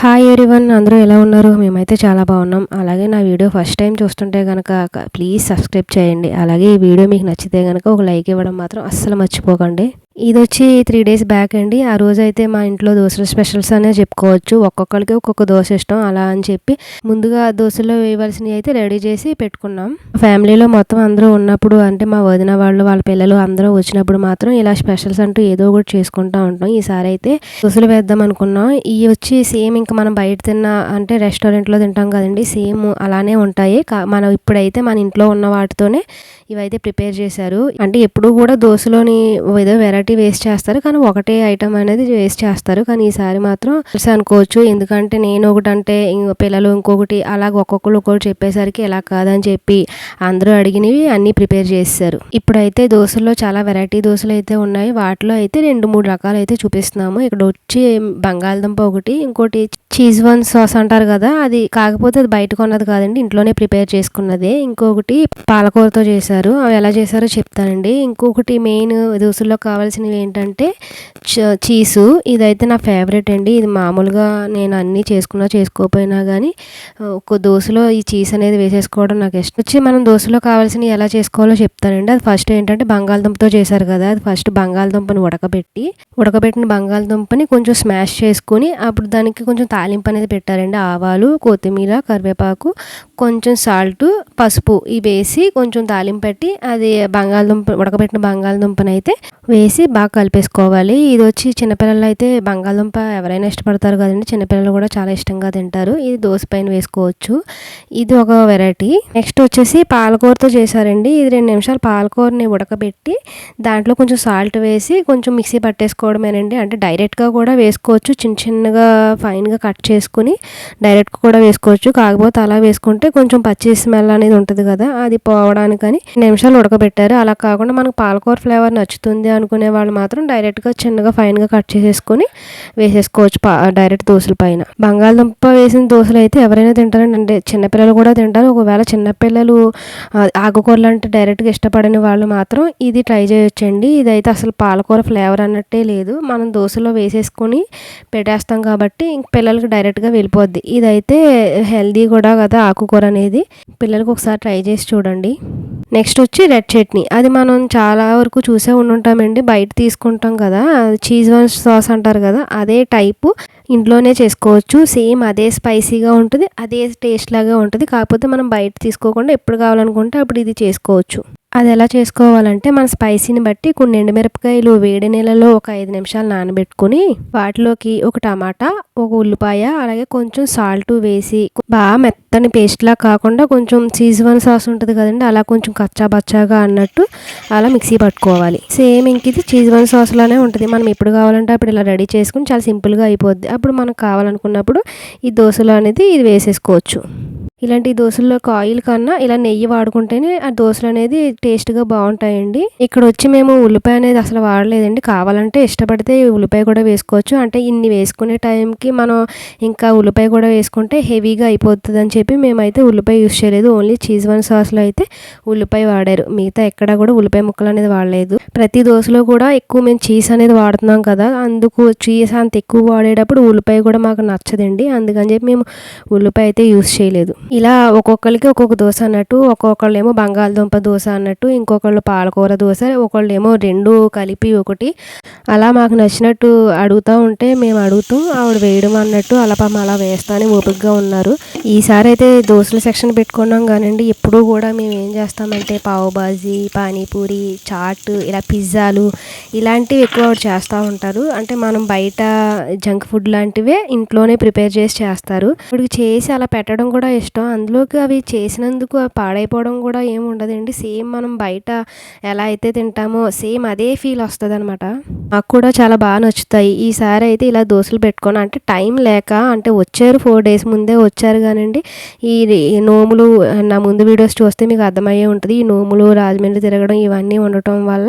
Hi everyone అందరూ ఎలా ఉన్నారు? మేమైతే చాలా బాగున్నాం. అలాగే నా వీడియో ఫస్ట్ టైం చూస్తుంటే కనుక ప్లీజ్ సబ్స్క్రైబ్ చేయండి. అలాగే ఈ వీడియో మీకు నచ్చితే కనుక ఒక లైక్ ఇవ్వడం మాత్రం అస్సలు మర్చిపోకండి. ఇది వచ్చి త్రీ డేస్ బ్యాక్ అండి. ఆ రోజు అయితే మా ఇంట్లో దోశల స్పెషల్స్ అనే చెప్పుకోవచ్చు. ఒక్కొక్కరికి ఒక్కొక్క దోశ ఇష్టం అలా అని చెప్పి. ముందుగా దోశలో వేయవలసినవి అయితే రెడీ చేసి పెట్టుకున్నాం. ఫ్యామిలీలో మొత్తం అందరూ ఉన్నప్పుడు అంటే మా వదిన వాళ్ళు వాళ్ళ పిల్లలు అందరూ వచ్చినప్పుడు మాత్రం ఇలా స్పెషల్స్ అంటూ ఏదో ఒకటి చేసుకుంటూ ఉంటాం. ఈసారి అయితే దోశలు వేద్దాం అనుకున్నాం. ఇవి వచ్చి సేమ్ ఇంకా మనం బయట తిన్న అంటే రెస్టారెంట్లో తింటాం కదండి. సేమ్ అలానే ఉంటాయి. మనం ఇప్పుడైతే మన ఇంట్లో ఉన్న వాటితోనే ఇవైతే ప్రిపేర్ చేశారు. అంటే ఎప్పుడు కూడా దోశలోని ఏదో వెరైటీ ఒకటి వేస్ట్ చేస్తారు. కానీ ఒకటే ఐటమ్ అనేది వేస్ట్ చేస్తారు. కానీ ఈసారి మాత్రం అనుకోవచ్చు. ఎందుకంటే నేను ఒకటి అంటే పిల్లలు ఇంకొకటి అలాగ ఒక్కొక్కరు ఒక్కొక్కటి చెప్పేసరికి ఎలా కాదని చెప్పి అందరూ అడిగినవి అన్నీ ప్రిపేర్ చేస్తారు ఇప్పుడైతే దోశల్లో చాలా వెరైటీ దోశలు అయితే ఉన్నాయి. వాటిలో అయితే రెండు మూడు రకాలు అయితే చూపిస్తున్నాము. ఇక్కడ వచ్చి బంగాళదుంప ఒకటి ఇంకోటి చీజ్ వన్ సాస్ అంటారు కదా అది కాకపోతే అది బయట కొన్నది కాదండి. ఇంట్లోనే ప్రిపేర్ చేసుకున్నదే. ఇంకొకటి పాలకూరతో చేశారు. అవి ఎలా చేశారో చెప్తానండి. ఇంకొకటి మెయిన్ దోశల్లో కావాలి కావాల్సినవి ఏంటంటే చీసు. ఇదైతే నా ఫేవరెట్ అండి. ఇది మామూలుగా నేను అన్నీ చేసుకున్నా చేసుకోకపోయినా కానీ ఒక దోశలో ఈ చీజ్ అనేది వేసేసుకోవడం నాకు ఇష్టం. వచ్చి మనం దోశలో కావాల్సినవి ఎలా చేసుకోవాలో చెప్తానండి. అది ఫస్ట్ ఏంటంటే బంగాళదుంపతో చేశారు కదా అది ఫస్ట్ బంగాళదుంపని ఉడకబెట్టి ఉడకబెట్టిన బంగాళదుంపని కొంచెం స్మాష్ చేసుకుని అప్పుడు దానికి కొంచెం తాలింపు అనేది పెట్టారండి. ఆవాలు కొత్తిమీర కరివేపాకు కొంచెం సాల్ట్ పసుపు ఇవి వేసి కొంచెం తాలింపు పెట్టి అది బంగాళదుంప ఉడకబెట్టిన బంగాళదుంపని అయితే వేసి బాగా కలిపేసుకోవాలి. ఇది వచ్చి చిన్నపిల్లలు అయితే బంగాళదుంప ఎవరైనా ఇష్టపడతారు కదండి. చిన్నపిల్లలు కూడా చాలా ఇష్టంగా తింటారు. ఇది దోశ పైన వేసుకోవచ్చు. ఇది ఒక వెరైటీ నెక్స్ట్ వచ్చేసి పాలకూరతో చేశారండి. ఇది రెండు నిమిషాలు పాలకూరని ఉడకబెట్టి దాంట్లో కొంచెం సాల్ట్ వేసి కొంచెం మిక్సీ పట్టేసుకోవడమేనండి. అంటే డైరెక్ట్గా కూడా వేసుకోవచ్చు. చిన్న చిన్నగా ఫైన్గా కట్ చేసుకుని డైరెక్ట్గా కూడా వేసుకోవచ్చు. కాకపోతే అలా వేసుకుంటే కొంచెం పచ్చి స్మెల్ అనేది ఉంటుంది కదా. అది పోవడానికని నిమిషాలు ఉడకబెట్టారు. అలా కాకుండా మనకు పాలకూర ఫ్లేవర్ నచ్చుతుంది అనుకునే వాళ్ళు మాత్రం డైరెక్ట్గా చిన్నగా ఫైన్గా కట్ చేసేసుకొని వేసేసుకోవచ్చు డైరెక్ట్ దోశల పైన. బంగాళదుంప వేసిన దోశలు అయితే ఎవరైనా తింటారండి. అంటే చిన్నపిల్లలు కూడా తింటారు. ఒకవేళ చిన్నపిల్లలు ఆకుకూరలు అంటే డైరెక్ట్గా ఇష్టపడని వాళ్ళు మాత్రం ఇది ట్రై చేయొచ్చండి. ఇదైతే అసలు పాలకూర ఫ్లేవర్ అన్నట్టే లేదు. మనం దోశలో వేసేసుకొని పెట్టేస్తాం కాబట్టి ఇంక పిల్లలకి డైరెక్ట్గా వెళ్ళిపోద్ది. ఇదైతే హెల్దీ కూడా కదా ఆకుకూర అనేది. పిల్లలకు ఒకసారి ట్రై చేసి చూడండి. నెక్స్ట్ వచ్చి రెడ్ చట్నీ. అది మనం చాలా వరకు చూసే ఉండుంటామండి. బయట తీసుకుంటాం కదా. చీజ్ వన్ సాస్ అంటారు కదా. అదే టైపు ఇంట్లోనే చేసుకోవచ్చు. సేమ్ అదే స్పైసీగా ఉంటుంది. అదే టేస్ట్ లాగా ఉంటుంది. కాకపోతే మనం బయట తీసుకోకుండా ఎప్పుడు కావాలనుకుంటే అప్పుడు ఇది చేసుకోవచ్చు. అది ఎలా చేసుకోవాలంటే మన స్పైసీని బట్టి కొన్ని ఎండుమిరపకాయలు వేడి నీళ్ళలో ఒక ఐదు నిమిషాలు నానబెట్టుకుని వాటిలోకి ఒక టమాటా ఒక ఉల్లిపాయ అలాగే కొంచెం సాల్ట్ వేసి బాగా మెత్తని పేస్ట్లా కాకుండా కొంచెం వన్ సాస్ ఉంటుంది కదండి అలా కొంచెం కచ్చా బచ్చాగా అన్నట్టు అలా మిక్సీ పట్టుకోవాలి. సేమ్ ఇంక ఇది వన్ సాస్లోనే ఉంటుంది. మనం ఎప్పుడు కావాలంటే అప్పుడు ఇలా రెడీ చేసుకుని చాలా సింపుల్గా అయిపోద్ది. అప్పుడు మనకు కావాలనుకున్నప్పుడు ఈ దోశలో అనేది ఇది వేసేసుకోవచ్చు. ఇలాంటి దోశల్లోకి ఆయిల్ కన్నా ఇలా నెయ్యి వాడుకుంటేనే ఆ దోశలు అనేది టేస్ట్గా బాగుంటాయండి. ఇక్కడ వచ్చి మేము ఉల్లిపాయ అనేది అసలు వాడలేదండి. కావాలంటే ఇష్టపడితే ఉల్లిపాయ కూడా వేసుకోవచ్చు. అంటే ఇన్ని వేసుకునే టైంకి మనం ఇంకా ఉల్లిపాయ కూడా వేసుకుంటే హెవీగా అయిపోతుంది అని చెప్పి మేమైతే ఉల్లిపాయ యూస్ చేయలేదు. ఓన్లీ చీజ్ వన్ సాస్లో అయితే ఉల్లిపాయ వాడారు. మిగతా ఎక్కడా కూడా ఉల్లిపాయ ముక్కలు అనేది వాడలేదు. ప్రతి దోశలో కూడా ఎక్కువ మేము చీజ్ అనేది వాడుతున్నాం కదా అందుకు చీజ్ అంత ఎక్కువ వాడేటప్పుడు ఉల్లిపాయ కూడా మాకు నచ్చదండి. అందుకని చెప్పి మేము ఉల్లిపాయ అయితే యూస్ చేయలేదు. ఇలా ఒక్కొక్కరికి ఒక్కొక్క దోశ అన్నట్టు ఒక్కొక్కళ్ళు ఏమో బంగాళదుంప దోశ అన్నట్టు ఇంకొకళ్ళు పాలకూర దోశ ఒకళ్ళు ఏమో రెండు కలిపి ఒకటి. అలా మాకు నచ్చినట్టు అడుగుతూ ఉంటే మేము అడుగుతాం ఆవిడ వేయడం అన్నట్టు అలా పాపం అలా వేస్తానే ఓపికగా ఉన్నారు. ఈసారి అయితే దోశల సెక్షన్ పెట్టుకున్నాం కానివ్వండి ఎప్పుడూ కూడా మేము ఏం చేస్తామంటే పావుబాజీ పానీపూరి చాట్ ఇలా పిజ్జాలు ఇలాంటివి ఎక్కువ ఆవిడ చేస్తూ ఉంటారు. అంటే మనం బయట జంక్ ఫుడ్ లాంటివే ఇంట్లోనే ప్రిపేర్ చేసి చేస్తారు. ఇప్పుడు చేసి అలా పెట్టడం కూడా ఇష్టం ఇష్టం అందులోకి అవి చేసినందుకు అవి పాడైపోవడం కూడా ఏమి ఉండదండి. సేమ్ మనం బయట ఎలా అయితే తింటామో సేమ్ అదే ఫీల్ వస్తుంది అనమాట నాకు కూడా చాలా బాగా నచ్చుతాయి. ఈసారి అయితే ఇలా దోశలు పెట్టుకొని అంటే టైం లేక అంటే వచ్చారు ఫోర్ డేస్ ముందే వచ్చారు కానండి. ఈ నోములు నా ముందు వీడియోస్ చూస్తే మీకు అర్థమయ్యే ఉంటుంది. ఈ నోములు రాజమండ్రి తిరగడం ఇవన్నీ ఉండటం వల్ల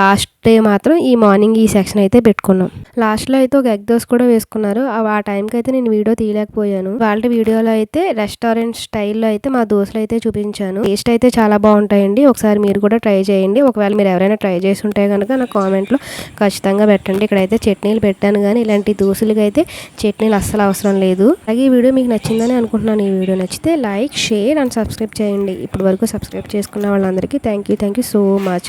లాస్ట్ డే మాత్రం ఈ మార్నింగ్ ఈ సెక్షన్ అయితే పెట్టుకున్నాం. లాస్ట్లో అయితే ఒక ఎగ్ దోశ కూడా వేసుకున్నారు. ఆ- టైంకి అయితే నేను వీడియో తీయలేకపోయాను. వాళ్ళ వీడియోలో అయితే రెస్టారెంట్ స్టైల్లో అయితే మా దోశలు అయితే చూపించాను. టేస్ట్ అయితే చాలా బాగుంటాయండి. ఒకసారి మీరు కూడా ట్రై చేయండి. ఒకవేళ మీరు ఎవరైనా ట్రై చేసి ఉంటే కనుక నా కామెంట్లో ఖచ్చితంగా పెట్టండి. ఇక్కడైతే చట్నీలు పెట్టాను కానీ ఇలాంటి దోశలకి అయితే చట్నీలు అస్సలు అవసరం లేదు. అలాగే ఈ వీడియో మీకు నచ్చిందని అనుకుంటున్నాను. ఈ వీడియో నచ్చితే లైక్ షేర్ అండ్ సబ్స్క్రైబ్ చేయండి. ఇప్పటి వరకు సబ్స్క్రైబ్ చేసుకున్న వాళ్ళందరికీ thank you. Thank you so much.